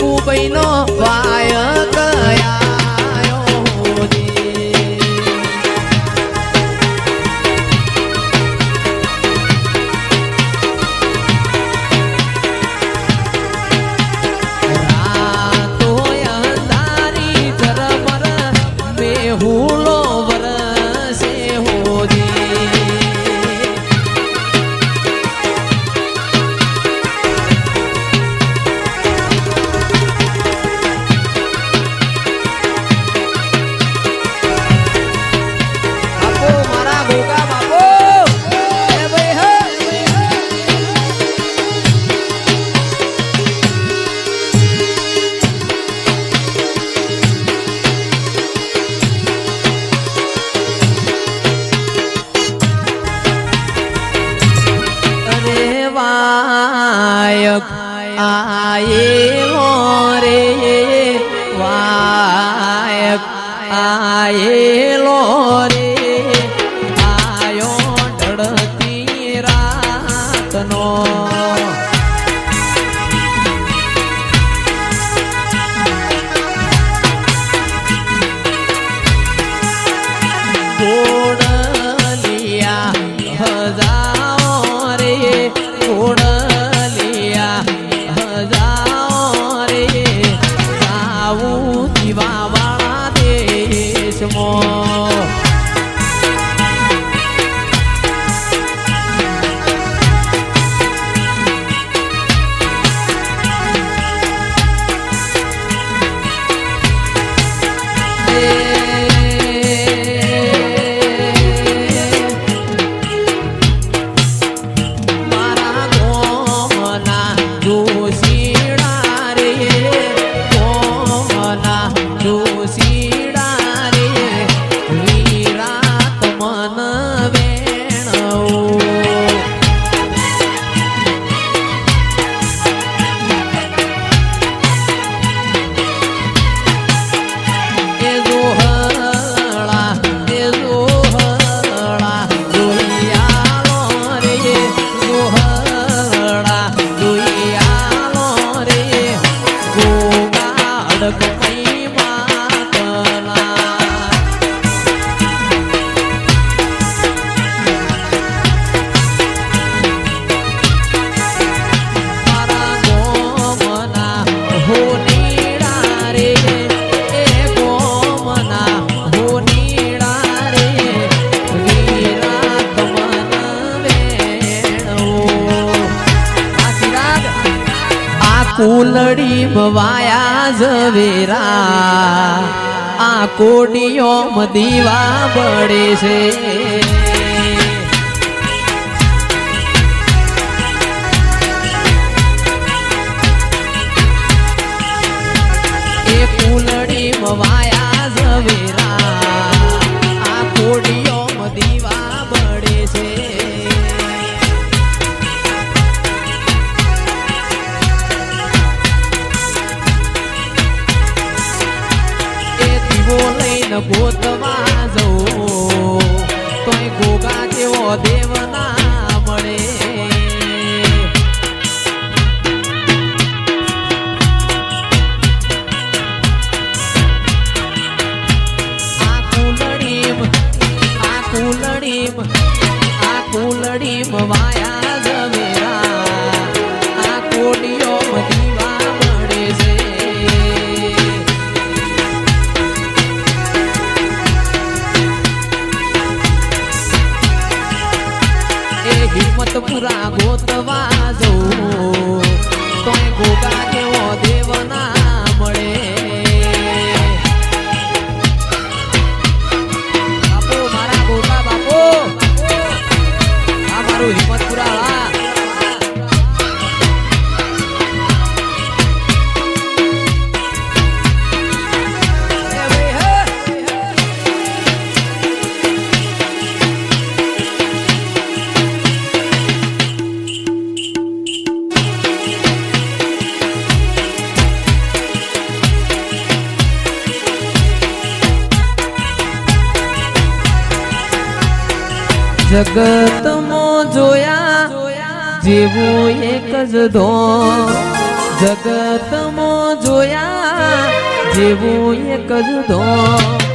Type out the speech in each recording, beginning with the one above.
กูไปนอกว่า aye lore wa aye lore કુલડી ભવાયા ઝવેરા. આ કોડીઓ દીવા પડે છે. એ કુલડી ભવાયા પોતા જગતમો જોયા જેવું એક જ ધો જગતમો જોયા જેવું એક જ ધો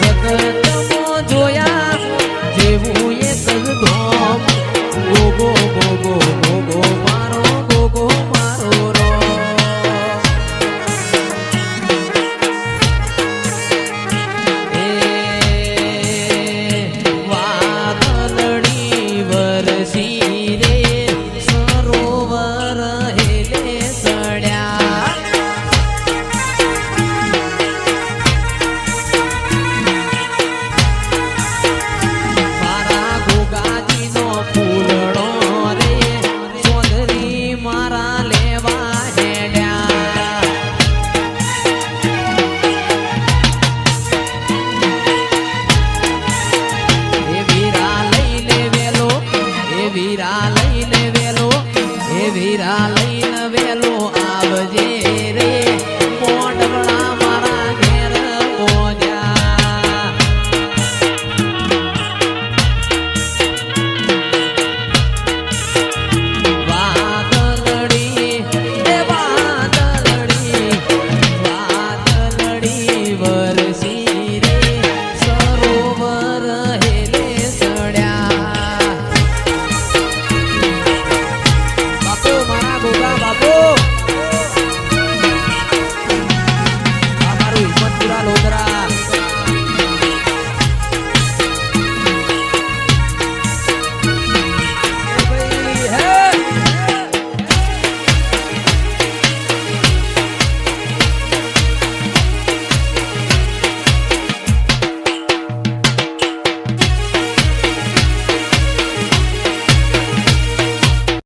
જગત જોયા જેવું એક ગોગો ગોગો